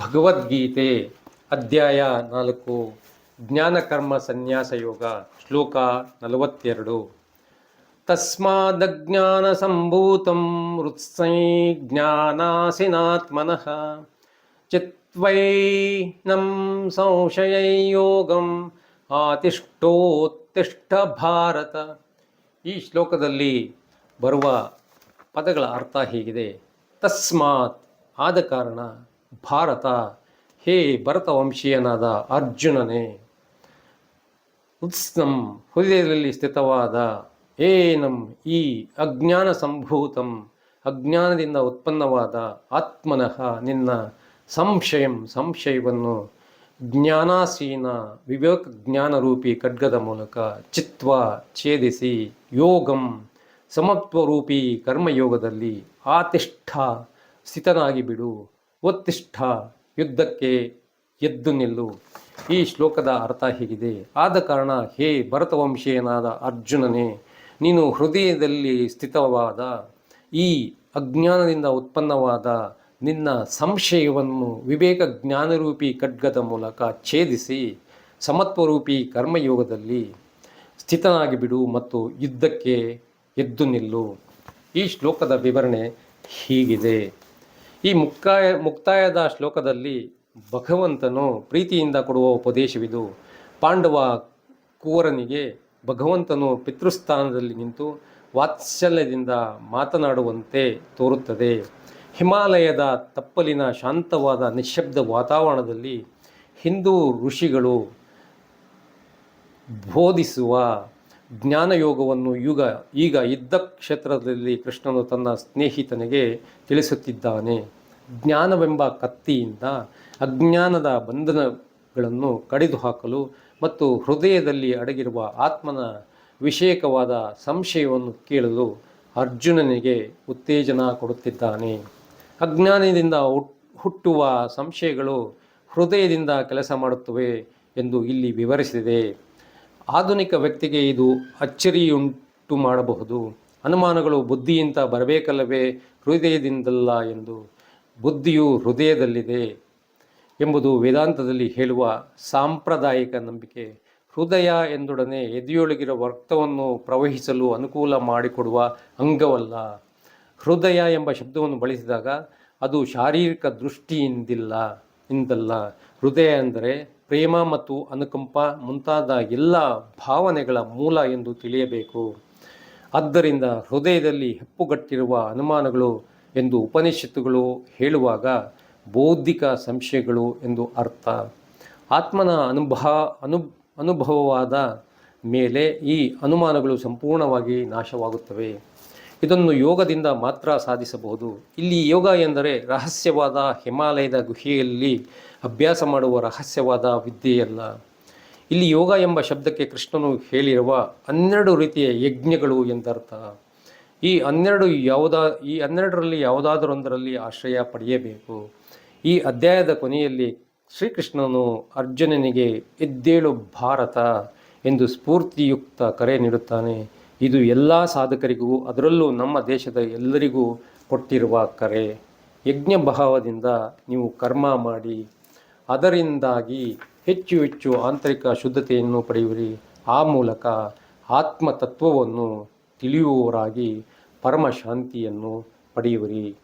ಭಗವದ್ಗೀತೆ ಅಧ್ಯಾಯ ನಾಲ್ಕು ಜ್ಞಾನಕರ್ಮ ಸನ್ಯಾಸ ಯೋಗ, ಶ್ಲೋಕ ನಲವತ್ತೆರಡು. ತಸ್ಮಾದಜ್ಞಾನ ಸಂಭೂತಂ ಹೃತ್ಸೈ ಜ್ಞಾನಾಸಿನಾತ್ಮನಃ ಚಿತ್ವೈನಂ ಸಂಶಯಯೋಗಂ ಆತಿಷ್ಠೋತ್ತಿಷ್ಠ ಭಾರತ ಈ ಶ್ಲೋಕದಲ್ಲಿ ಬರುವ ಪದಗಳ ಅರ್ಥ ಹೀಗಿದೆ. ತಸ್ಮಾತ್ ಆದ ಕಾರಣ ಭಾರತ, ಹೇ ಭರತವಂಶೀಯನಾದ ಅರ್ಜುನನೇ. ಉತ್ಸ್ನಂ ಹೃದಯದಲ್ಲಿ ಸ್ಥಿತವಾದ, ಏನಂ ಈ ಅಜ್ಞಾನ ಸಂಭೂತಂ ಅಜ್ಞಾನದಿಂದ ಉತ್ಪನ್ನವಾದ ಆತ್ಮನಃ ನಿನ್ನ ಸಂಶಯಂ ಸಂಶಯವನ್ನು ಜ್ಞಾನಾಸೀನ ವಿವೇಕ ಜ್ಞಾನರೂಪಿ ಖಡ್ಗದ ಮೂಲಕ ಚಿತ್ವ ಛೇದಿಸಿ ಯೋಗಂ ಸಮತ್ವರೂಪಿ ಕರ್ಮಯೋಗದಲ್ಲಿ ಆತಿಷ್ಠ ಸ್ಥಿತನಾಗಿ ಬಿಡು ಒತ್ತಿಷ್ಠ ಯುದ್ಧಕ್ಕೆ ಎದ್ದು ನಿಲ್ಲು. ಈ ಶ್ಲೋಕದ ಅರ್ಥ ಹೀಗಿದೆ. ಆದ ಕಾರಣ ಹೇ ಭರತವಂಶೀಯನಾದ ಅರ್ಜುನನೇ, ನೀನು ಹೃದಯದಲ್ಲಿ ಸ್ಥಿತವಾದ ಈ ಅಜ್ಞಾನದಿಂದ ಉತ್ಪನ್ನವಾದ ನಿನ್ನ ಸಂಶಯವನ್ನು ವಿವೇಕ ಜ್ಞಾನರೂಪಿ ಖಡ್ಗದ ಮೂಲಕ ಛೇದಿಸಿ ಸಮತ್ವರೂಪಿ ಕರ್ಮಯೋಗದಲ್ಲಿ ಸ್ಥಿತನಾಗಿ ಬಿಡು ಮತ್ತು ಯುದ್ಧಕ್ಕೆ ಎದ್ದು ನಿಲ್ಲು. ಈ ಶ್ಲೋಕದ ವಿವರಣೆ ಹೀಗಿದೆ. ಈ ಮುಕ್ತಾಯ, ಮುಕ್ತಾಯದ ಶ್ಲೋಕದಲ್ಲಿ ಭಗವಂತನು ಪ್ರೀತಿಯಿಂದ ಕೊಡುವ ಉಪದೇಶವಿದು. ಪಾಂಡವ ಕುವರನಿಗೆ ಭಗವಂತನು ಪಿತೃಸ್ಥಾನದಲ್ಲಿ ನಿಂತು ವಾತ್ಸಲ್ಯದಿಂದ ಮಾತನಾಡುವಂತೆ ತೋರುತ್ತದೆ. ಹಿಮಾಲಯದ ತಪ್ಪಲಿನ ಶಾಂತವಾದ ನಿಶಬ್ದ ವಾತಾವರಣದಲ್ಲಿ ಹಿಂದೂ ಋಷಿಗಳು ಬೋಧಿಸುವ ಜ್ಞಾನಯೋಗವನ್ನು ಯುಗ, ಈಗ ಇದ್ದ ಕ್ಷೇತ್ರದಲ್ಲಿ ಕೃಷ್ಣನು ತನ್ನ ಸ್ನೇಹಿತನಿಗೆ ತಿಳಿಸುತ್ತಿದ್ದಾನೆ. ಜ್ಞಾನವೆಂಬ ಕತ್ತಿಯಿಂದ ಅಜ್ಞಾನದ ಬಂಧನಗಳನ್ನು ಕಡಿದು ಹಾಕಲು ಮತ್ತು ಹೃದಯದಲ್ಲಿ ಅಡಗಿರುವ ಆತ್ಮನ ವಿಷಯಕವಾದ ಸಂಶಯವನ್ನು ಕೇಳಲು ಅರ್ಜುನನಿಗೆ ಉತ್ತೇಜನ ಕೊಡುತ್ತಿದ್ದಾನೆ. ಅಜ್ಞಾನದಿಂದ ಹುಟ್- ಹುಟ್ಟುವ ಸಂಶಯಗಳು ಹೃದಯದಿಂದ ಕೆಲಸ ಮಾಡುತ್ತವೆ ಎಂದು ಇಲ್ಲಿ ವಿವರಿಸಿದೆ. ಆಧುನಿಕ ವ್ಯಕ್ತಿಗೆ ಇದು ಅಚ್ಚರಿಯುಂಟು ಮಾಡಬಹುದು. ಅನುಮಾನಗಳು ಬುದ್ಧಿಯಿಂದ ಬರಬೇಕಲ್ಲವೇ? ಹೃದಯದಿಂದಲ್ಲ ಎಂದು. ಬುದ್ಧಿಯು ಹೃದಯದಲ್ಲಿದೆ ಎಂಬುದು ವೇದಾಂತದಲ್ಲಿ ಹೇಳುವ ಸಾಂಪ್ರದಾಯಿಕ ನಂಬಿಕೆ. ಹೃದಯ ಎಂದೊಡನೆ ಎದೆಯೊಳಗಿರುವ ರಕ್ತವನ್ನು ಪ್ರವಹಿಸಲು ಅನುಕೂಲ ಮಾಡಿಕೊಡುವ ಅಂಗವಲ್ಲ. ಹೃದಯ ಎಂಬ ಶಬ್ದವನ್ನು ಬಳಸಿದಾಗ ಅದು ಶಾರೀರಿಕ ದೃಷ್ಟಿಯಿಂದಿಲ್ಲ, ಇಂದಲ್ಲ. ಹೃದಯ ಅಂದರೆ ಪ್ರೇಮ ಮತ್ತು ಅನುಕಂಪ ಮುಂತಾದ ಎಲ್ಲ ಭಾವನೆಗಳ ಮೂಲ ಎಂದು ತಿಳಿಯಬೇಕು. ಆದ್ದರಿಂದ ಹೃದಯದಲ್ಲಿ ಹೆಪ್ಪುಗಟ್ಟಿರುವ ಅನುಮಾನಗಳು ಎಂದು ಉಪನಿಷತ್ತುಗಳು ಹೇಳುವಾಗ ಬೌದ್ಧಿಕ ಸಂಶಯಗಳು ಎಂದು ಅರ್ಥ. ಆತ್ಮನ ಅನುಭವ, ಅನು, ಅನುಭವವಾದ ಮೇಲೆ ಈ ಅನುಮಾನಗಳು ಸಂಪೂರ್ಣವಾಗಿ ನಾಶವಾಗುತ್ತವೆ. ಇದನ್ನು ಯೋಗದಿಂದ ಮಾತ್ರ ಸಾಧಿಸಬಹುದು. ಇಲ್ಲಿ ಯೋಗ ಎಂದರೆ ರಹಸ್ಯವಾದ ಹಿಮಾಲಯದ ಗುಹೆಯಲ್ಲಿ ಅಭ್ಯಾಸ ಮಾಡುವ ರಹಸ್ಯವಾದ ವಿದ್ಯೆಯಲ್ಲ. ಇಲ್ಲಿ ಯೋಗ ಎಂಬ ಶಬ್ದಕ್ಕೆ ಕೃಷ್ಣನು ಹೇಳಿರುವ ಹನ್ನೆರಡು ರೀತಿಯ ಯಜ್ಞಗಳು ಎಂದರ್ಥ. ಈ ಹನ್ನೆರಡು ಯಾವುದ, ಈ ಹನ್ನೆರಡರಲ್ಲಿ ಯಾವುದಾದರೊಂದರಲ್ಲಿ ಆಶ್ರಯ ಪಡೆಯಬೇಕು. ಈ ಅಧ್ಯಾಯದ ಕೊನೆಯಲ್ಲಿ ಶ್ರೀಕೃಷ್ಣನು ಅರ್ಜುನನಿಗೆ ಎದ್ದೇಳು ಭಾರತ ಎಂದು ಸ್ಫೂರ್ತಿಯುಕ್ತ ಕರೆ ನೀಡುತ್ತಾನೆ. ಇದು ಎಲ್ಲ ಸಾಧಕರಿಗೂ, ಅದರಲ್ಲೂ ನಮ್ಮ ದೇಶದ ಎಲ್ಲರಿಗೂ ಕೊಟ್ಟಿರುವ ಕರೆ. ಯಜ್ಞ ಭಾವದಿಂದ ನೀವು ಕರ್ಮ ಮಾಡಿ, ಅದರಿಂದಾಗಿ ಹೆಚ್ಚು ಹೆಚ್ಚು ಆಂತರಿಕ ಶುದ್ಧತೆಯನ್ನು ಪಡೆಯುವಿರಿ. ಆ ಮೂಲಕ ಆತ್ಮತತ್ವವನ್ನು ತಿಳಿಯುವವರಾಗಿ ಪರಮ ಶಾಂತಿಯನ್ನು ಪಡೆಯುವಿರಿ.